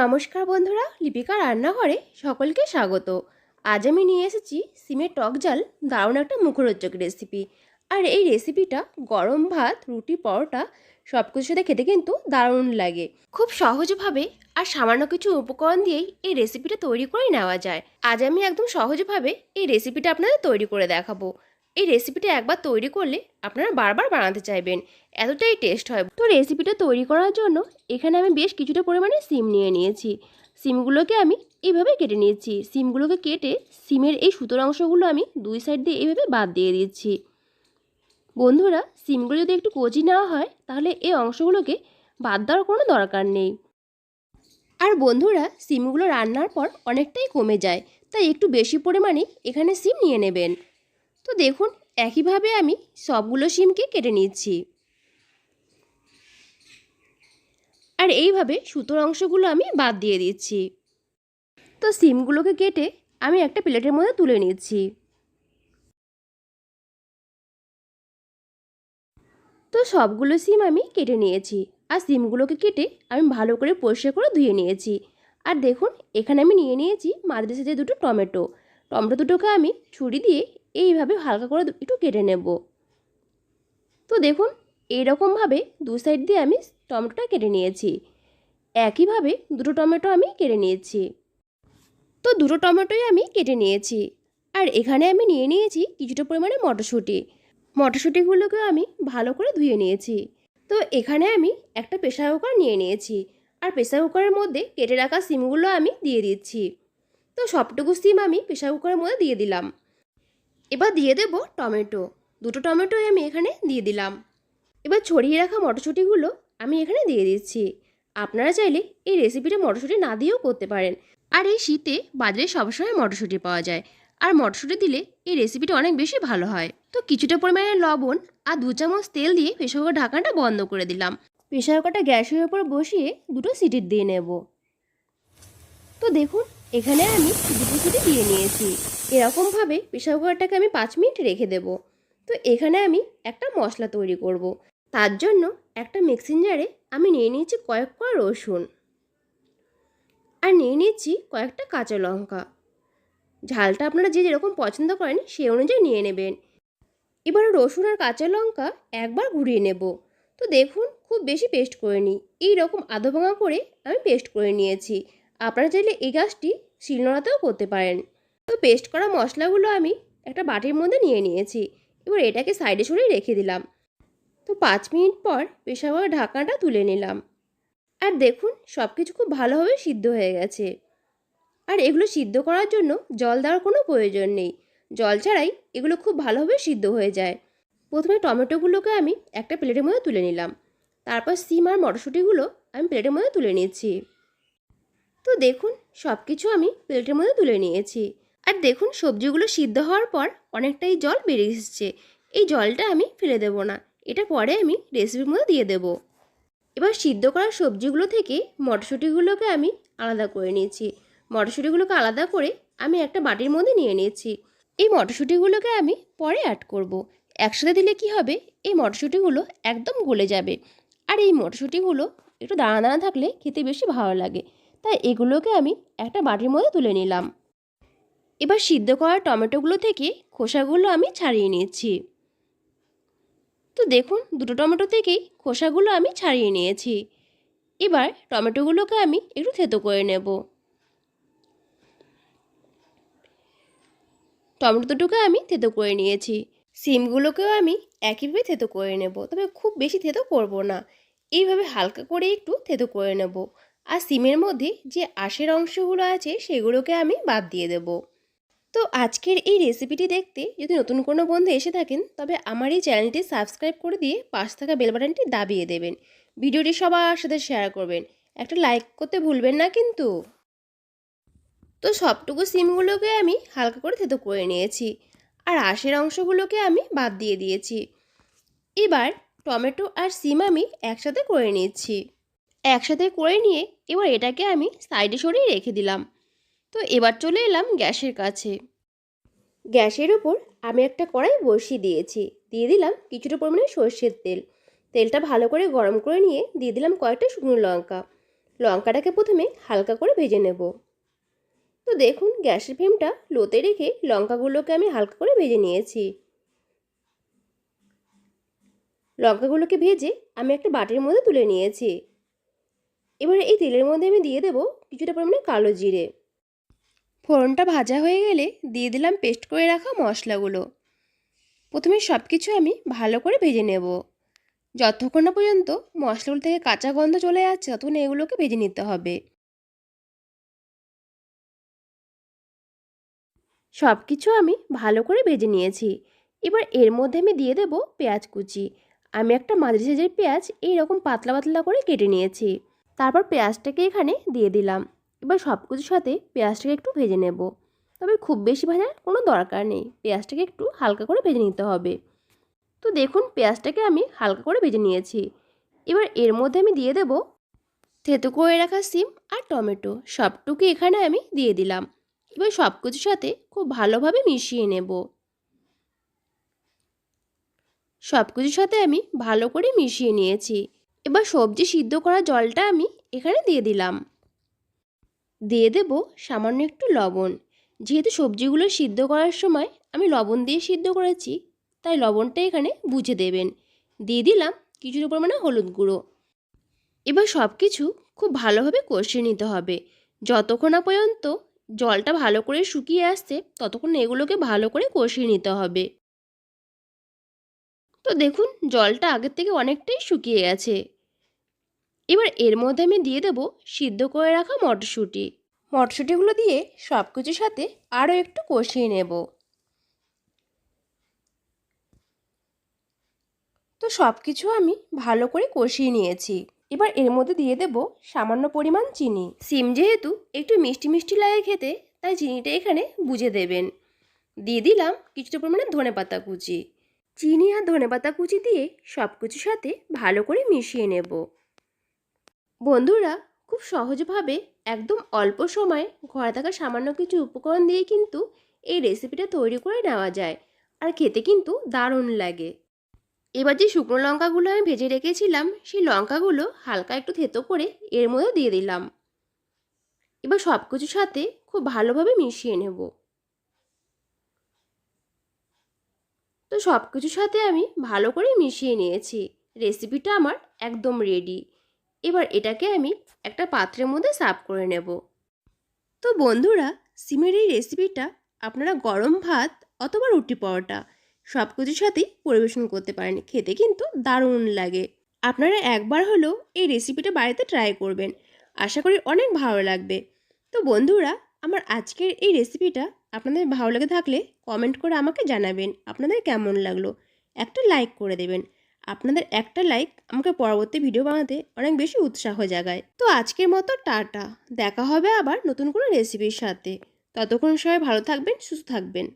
নমস্কার বন্ধুরা, লিপিকা রান্নাঘরে সকলকে স্বাগত। আজ আমি নিয়ে এসেছি সিমের টক জাল, দারুণ একটা মুখরোচক রেসিপি আর এই রেসিপিটা গরম ভাত, রুটি, পরোটা সব কিছুর সাথে খেতে কিন্তু দারুণ লাগে। খুব সহজভাবে আর সামান্য কিছু উপকরণ দিয়েই এই রেসিপিটা তৈরি করে নেওয়া যায়। আজ আমি একদম সহজভাবে এই রেসিপিটা আপনাদের তৈরি করে দেখাবো। এই রেসিপিটা একবার তৈরি করলে আপনারা বারবার বানাতে চাইবেন। এতটাই টেস্ট হয়। তো রেসিপিটা তৈরি করার জন্য এখানে আমি বেশ কিছুটা পরিমাণে সিম নিয়ে নিয়েছি। সিমগুলোকে আমি এইভাবে কেটে নিয়েছি। সিমগুলোকে কেটে সিমের এই সুতোর অংশগুলো আমি দুই সাইড দিয়ে এইভাবে বাদ দিয়ে দিচ্ছি। বন্ধুরা, সিমগুলো যদি একটু কচি নেওয়া হয়, তাহলে এই অংশগুলোকে বাদ দেওয়ার কোনো দরকার নেই। আর বন্ধুরা, সিমগুলো রান্নার পর অনেকটাই কমে যায়, তাই একটু বেশি পরিমাণে এখানে সিম নিয়ে নেবেন। তো দেখুন, একইভাবে আমি সবগুলো সিমকে কেটে নিচ্ছি। আর এইভাবে সুতোর অংশগুলো আমি বাদ দিয়ে দিচ্ছি। তো সিমগুলোকে কেটে আমি একটা প্লেটের মধ্যে তুলে নিচ্ছি। তো সবগুলো সিম আমি কেটে নিয়েছি। আর সিমগুলোকে কেটে আমি ভালো করে পরিষ্কার করে ধুয়ে নিয়েছি। আর দেখুন, এখানে আমি নিয়ে নিয়েছি মাদ্রাসা যে দুটো টমেটো। টমেটো দুটোকে আমি ছুরি দিয়ে এইভাবে হালকা করে একটু কেটে নেব। তো দেখুন, এইরকমভাবে দু সাইড দিয়ে আমি টমেটোটা কেটে নিয়েছি। একইভাবে দুটো টমেটো আমি কেটে নিয়েছি। তো দুটো টমেটোই আমি কেটে নিয়েছি। আর এখানে আমি নিয়ে নিয়েছি কিছুটা পরিমাণে মটরশুঁটি। মটরশুঁটিগুলোকে আমি ভালো করে ধুয়ে নিয়েছি। তো এখানে আমি একটা প্রেশার কুকার নিয়ে নিয়েছি। আর প্রেশার কুকারের মধ্যে কেটে রাখা সিমগুলো আমি দিয়ে দিচ্ছি। তো সবটুকু সিম আমি প্রেশার কুকারের মধ্যে দিয়ে দিলাম। এবার দিয়ে দেব টমেটো। দুটো টমেটোই আমি এখানে দিয়ে দিলাম। এবার ছড়িয়ে রাখা মটরশুঁটিগুলো আমি এখানে দিয়ে দিচ্ছি। আপনারা চাইলে এই রেসিপিটা মটরশুঁটি না দিয়েও করতে পারেন। আর এই শীতে বাজারে সবসময় মটরশুঁটি পাওয়া যায়। আর মটরশুঁটি দিলে এই রেসিপিটা অনেক বেশি ভালো হয়। তো কিছুটা পরিমাণে লবণ আর দু চামচ তেল দিয়ে প্রেশার কুকার ঢাকাটা বন্ধ করে দিলাম। প্রেশার কুকারটা গ্যাসের উপর বসিয়ে দুটো সিটি দিয়ে নেব। তো দেখুন এখানে আমি দুটো সিটি দিয়ে নিয়েছি। এরকমভাবে প্রেশার কুকারটাকে আমি পাঁচ মিনিট রেখে দেব। তো এখানে আমি একটা মশলা তৈরি করব। তার জন্য একটা মিক্সিং জারে আমি নিয়ে নিয়েছি কয়েক কোয়া রসুন। আর নিয়ে নিচ্ছি কয়েকটা কাঁচা লঙ্কা। ঝালটা আপনারা যে যেরকম পছন্দ করেন সেই অনুযায়ী নিয়ে নেবেন। এবার রসুন আর কাঁচা লঙ্কা একবার ঘুরিয়ে নেব। তো দেখুন, খুব বেশি পেস্ট করে নিই এইরকম আধো ভাঙা করে আমি পেস্ট করে নিয়েছি। আপনারা চাইলে এই গাছটি শিলনোড়াতেও করতে পারেন। তো পেস্ট করা মশলাগুলো আমি একটা বাটির মধ্যে নিয়ে নিয়েছি। এবার এটাকে সাইডে সরিয়ে রেখে দিলাম। তো পাঁচ মিনিট পর কুকার ঢাকনাটা তুলে নিলাম। আর দেখুন সব কিছু খুব ভালোভাবে সিদ্ধ হয়ে গেছে। আর এগুলো সিদ্ধ করার জন্য জল দেওয়ার কোনো প্রয়োজন নেই। জল ছাড়াই এগুলো খুব ভালোভাবে সিদ্ধ হয়ে যায়। প্রথমে টমেটোগুলোকে আমি একটা প্লেটের মধ্যে তুলে নিলাম। তারপর সিম আর মটরশুঁটিগুলো আমি প্লেটের মধ্যে তুলে নিচ্ছি। তো দেখুন সব কিছু আমি প্লেটের মধ্যে তুলে নিয়েছি। আর দেখুন, সবজিগুলো সিদ্ধ হওয়ার পর অনেকটাই জল বেরিয়ে এসেছে। এই জলটা আমি ফেলে দেবো না। এটা পরে আমি রেসিপির মধ্যে দিয়ে দেবো। এবার সিদ্ধ করা সবজিগুলো থেকে মটরশুঁটিগুলোকে আমি আলাদা করে নিয়েছি। মটরশুঁটিগুলোকে আলাদা করে আমি একটা বাটির মধ্যে নিয়ে নিয়েছি। এই মটরশুঁটিগুলোকে আমি পরে অ্যাড করব। একসাথে দিলে কি হবে? এই মটরশুঁটিগুলো একদম গলে যাবে। আর এই মটরশুঁটিগুলো একটু দানা দানা থাকলে খেতে বেশি ভালো লাগে। তাই এগুলোকে আমি একটা বাটির মধ্যে তুলে নিলাম। এবার সিদ্ধ করা টমেটোগুলো থেকে খোসাগুলো আমি ছাড়িয়ে নিয়েছি। তো দেখুন, দুটো টমেটো থেকেই খোসাগুলো আমি ছাড়িয়ে নিয়েছি। এবার টমেটোগুলোকে আমি একটু থেতো করে নেব। টমেটো দুটোকে আমি থেতো করে নিয়েছি। সিমগুলোকেও আমি একইভাবে থেতো করে নেব, তবে খুব বেশি থেতো করব না। এইভাবে হালকা করে একটু থেতো করে নেব। আর সিমের মধ্যে যে আশের অংশগুলো আছে সেগুলোকে আমি বাদ দিয়ে দেব। তো আজকের এই রেসিপিটি দেখতে যদি নতুন কোনো বন্ধু এসে থাকেন, তবে আমার এই চ্যানেলটি সাবস্ক্রাইব করে দিয়ে পাশ থাকা বেল বাটনটি দাবিয়ে দেবেন। ভিডিওটি সবার সাথে শেয়ার করবেন। একটা লাইক করতে ভুলবেন না কিন্তু। তো সবটুকু সিমগুলোকে আমি হালকা করে থেতো করে নিয়েছি আর আশের অংশগুলোকে আমি বাদ দিয়ে দিয়েছি। এবার টমেটো আর সিম আমি একসাথে করে নিচ্ছি। একসাথে করে নিয়ে এবার এটাকে আমি সাইডে সরিয়ে রেখে দিলাম। তো এবার চলে এলাম গ্যাসের কাছে। গ্যাসের উপর আমি একটা কড়াই বসিয়ে দিয়েছি। দিয়ে দিলাম কিছুটা পরিমাণে সর্ষের তেল। তেলটা ভালো করে গরম করে নিয়ে দিয়ে দিলাম কয়েকটা শুকনো লঙ্কা। লঙ্কাটাকে প্রথমে হালকা করে ভেজে নেব। তো দেখুন গ্যাসের ফ্লেমটা লোতে রেখে লঙ্কাগুলোকে আমি হালকা করে ভেজে নিয়েছি। লঙ্কাগুলোকে ভেজে আমি একটা বাটির মধ্যে তুলে নিয়েছি। এবার এই তেলের মধ্যে আমি দিয়ে দেবো কিছুটা পরিমাণে কালো জিরে। ফোড়নটা ভাজা হয়ে গেলে দিয়ে দিলাম পেস্ট করে রাখা মশলাগুলো। প্রথমে সব কিছু আমি ভালো করে ভেজে নেব। যতক্ষণ না পর্যন্ত মশলাগুলো থেকে কাঁচা গন্ধ চলে যাচ্ছে ততক্ষণ এগুলোকে ভেজে নিতে হবে। সব কিছু আমি ভালো করে ভেজে নিয়েছি। এবার এর মধ্যে আমি দিয়ে দেব পেঁয়াজ কুচি। আমি একটা মাঝারি সাইজের পেঁয়াজ এইরকম পাতলা পাতলা করে কেটে নিয়েছি। তারপর পেঁয়াজটাকে এখানে দিয়ে দিলাম। এবার সব কিছুর সাথে পেঁয়াজটাকে একটু ভেজে নেব। তবে খুব বেশি ভাজার কোনো দরকার নেই। পেঁয়াজটাকে একটু হালকা করে ভেজে নিতে হবে। তো দেখুন, পেঁয়াজটাকে আমি হালকা করে ভেজে নিয়েছি। এবার এর মধ্যে আমি দিয়ে দেব থেতো করে রাখা সিম আর টমেটো। সবটুকু এখানে আমি দিয়ে দিলাম। এবার সব কিছুর সাথে খুব ভালোভাবে মিশিয়ে নেব। সব কিছুর সাথে আমি ভালো করে মিশিয়ে নিয়েছি। এবার সবজি সিদ্ধ করা জলটা আমি এখানে দিয়ে দিলাম। দিয়ে দেব সামান্য একটু লবণ। যেহেতু সবজিগুলো সিদ্ধ করার সময় আমি লবণ দিয়ে সিদ্ধ করেছি, তাই লবণটা এখানে বুঝে দেবেন। দিয়ে দিলাম কিছুটা পরিমাণে হলুদ গুঁড়ো। এবার সব কিছু খুব ভালোভাবে কষিয়ে নিতে হবে। যতক্ষণ পর্যন্ত জলটা ভালো করে শুকিয়ে আসছে, ততক্ষণ এগুলোকে ভালো করে কষিয়ে নিতে হবে। তো দেখুন, জলটা আগের থেকে অনেকটাই শুকিয়ে গেছে। এবার এর মধ্যে আমি দিয়ে দেব সিদ্ধ করে রাখা মটরশুঁটি। মটরশুঁটিগুলো দিয়ে সব কিছুর সাথে আরও একটু কষিয়ে নেব। তো সব কিছু আমি ভালো করে কষিয়ে নিয়েছি। এবার এর মধ্যে দিয়ে দেব সামান্য পরিমাণ চিনি। সিম যেহেতু একটু মিষ্টি মিষ্টি লাগে খেতে, তাই চিনিটা এখানে বুঝে দেবেন। দিয়ে দিলাম কিছুটা পরিমাণে ধনে পাতা কুচি। চিনি আর ধনে পাতা কুচি দিয়ে সব কিছুর সাথে ভালো করে মিশিয়ে নেব। বন্ধুরা, খুব সহজভাবে একদম অল্প সময়ে ঘরে থাকা সামান্য কিছু উপকরণ দিয়ে কিন্তু এই রেসিপিটা তৈরি করে নেওয়া যায়। আর খেতে কিন্তু দারুণ লাগে। এবার যে শুকনো লঙ্কাগুলো আমি ভেজে রেখেছিলাম, সেই লঙ্কাগুলো হালকা একটু থেতো করে এর মধ্যে দিয়ে দিলাম। এবার সব কিছুর সাথে খুব ভালোভাবে মিশিয়ে নেব। তো সব কিছুর সাথে আমি ভালো করে মিশিয়ে নিয়েছি। রেসিপিটা আমার একদম রেডি এবার এটাকে আমি একটা পাত্রের মধ্যে সার্ভ করে নেব। তো বন্ধুরা, সিমের এই রেসিপিটা আপনারা গরম ভাত অথবা রুটি পরোটা সব কিছুর সাথেই পরিবেশন করতে পারেন। খেতে কিন্তু দারুণ লাগে। আপনারা একবার হলেও এই রেসিপিটা বাড়িতে ট্রাই করবেন। আশা করি অনেক ভালো লাগবে। তো বন্ধুরা, আমার আজকের এই রেসিপিটা আপনাদের ভালো লেগে থাকলে কমেন্ট করে আমাকে জানাবেন আপনাদের কেমন লাগল। একটা লাইক করে দেবেন। আপনাদের একটা লাইক আমাকে পরবর্তী ভিডিও বানাতে অনেক বেশি উৎসাহ জাগায়। তো আজকের মতো টাটা। দেখা হবে আবার নতুন কোনো রেসিপির সাথে। ততক্ষণ সবাই ভালো থাকবেন, সুস্থ থাকবেন।